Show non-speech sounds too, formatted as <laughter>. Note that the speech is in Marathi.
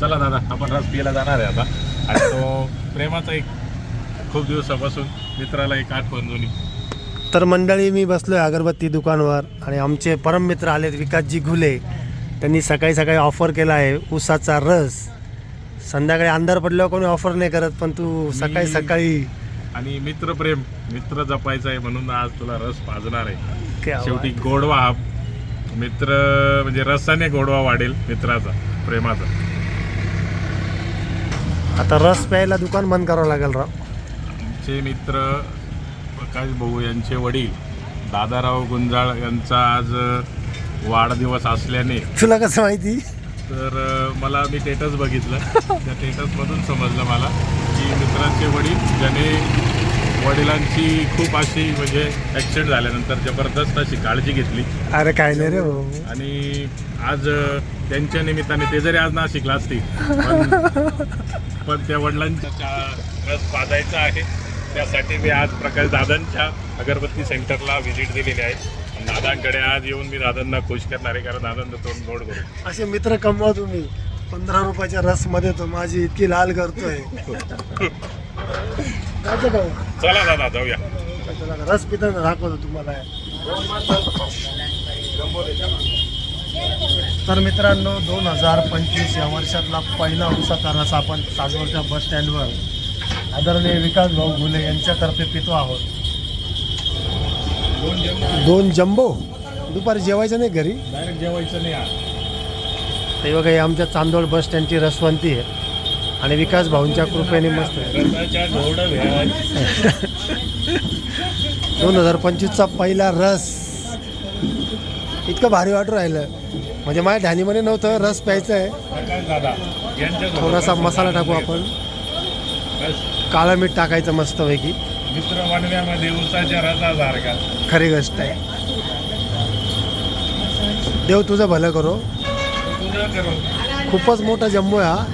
चला दादा आपण रस पियला जाणार आहे आता. आणि तो प्रेमाचा एक खूप दिवसापासून मित्राला एक आठवण जुनी तर मंडळी मी बसलोय अगरबत्ती दुकानवर आणि आमचे परममित्र आलेत विकासजी घुले. त्यांनी सकाळी सकाळी ऑफर केला आहे ऊसाचा रस. संध्याकाळी अंधार पडल्यावर कोणी ऑफर नाही करत पण तू सकाळी मी- सकाळी आणि मित्रप्रेम मित्र जपायचा आहे म्हणून आज तुला रस पाजणार आहे. क्या शेवटी गोडवा हा मित्र म्हणजे रसाने गोडवा वाढेल मित्राचा प्रेमाचा. आता रस प्यायला दुकान बंद करावं लागेल राव. आमचे मित्र प्रकाश भाऊ यांचे वडील दादाराव गुंजाळ यांचा आज वाढदिवस असल्याने तुला कसं माहिती? तर मला मी टेटस बघितलं. त्या टेटसमधून समजलं मला की मित्रांचे वडील ज्याने वडिलांची खूप अशी म्हणजे ॲक्सिडेंट झाल्यानंतर जबरदस्त अशी काळजी घेतली. अरे काय नाही रे भाऊ. आणि आज अ, त्यांच्या निमित्ताने ते जरी आज नाशिकला असतील पण पण त्या वडिलांच्या त्या रस पाजायचा आहे. त्यासाठी मी आज प्रकाश दादांच्या अगरबत्ती सेंटरला व्हिजिट दिलेली आहे. दादांकडे आज येऊन मी दादांना खुश करणार आहे कारण दादांचं तोंड गोड करू असे मित्र कमवा तुम्ही. पंधरा रुपयाच्या रसमध्ये तो माझी इतकी लाल करतोय? <laughs> चला दादा जाऊया. रस पिताना दाखवतो तुम्हाला. तर मित्रांनो दोन हजार पंचवीस या वर्षातला पहिला उसाचा रस आपण सासवडच्या बस स्टँडवर आदरणीय विकास भाऊ घुले यांच्यातर्फे पितो आहोत. दोन जम्बो? दुपारी जेवायचं नाही घरी? डायरेक्ट जेवायचं नाही ते बघा हे आमच्या चांदोड बस स्टँडची रसवंती आहे. आणि विकास भाऊंच्या कृपेने मस्त. <laughs> दोन हजार पंचवीसचा पहिला रस. इतकं भारी वाटू राहिलं. म्हणजे माझ्या ध्यानीमध्ये नव्हतं रस प्यायचं आहे. थोडासा मसाला टाकू आपण. काळं मीठ टाकायचं मस्तपैकी. खरी गोष्ट आहे. देव तुझं भलं करू. खूपच मोठा जम्मू आहे हा.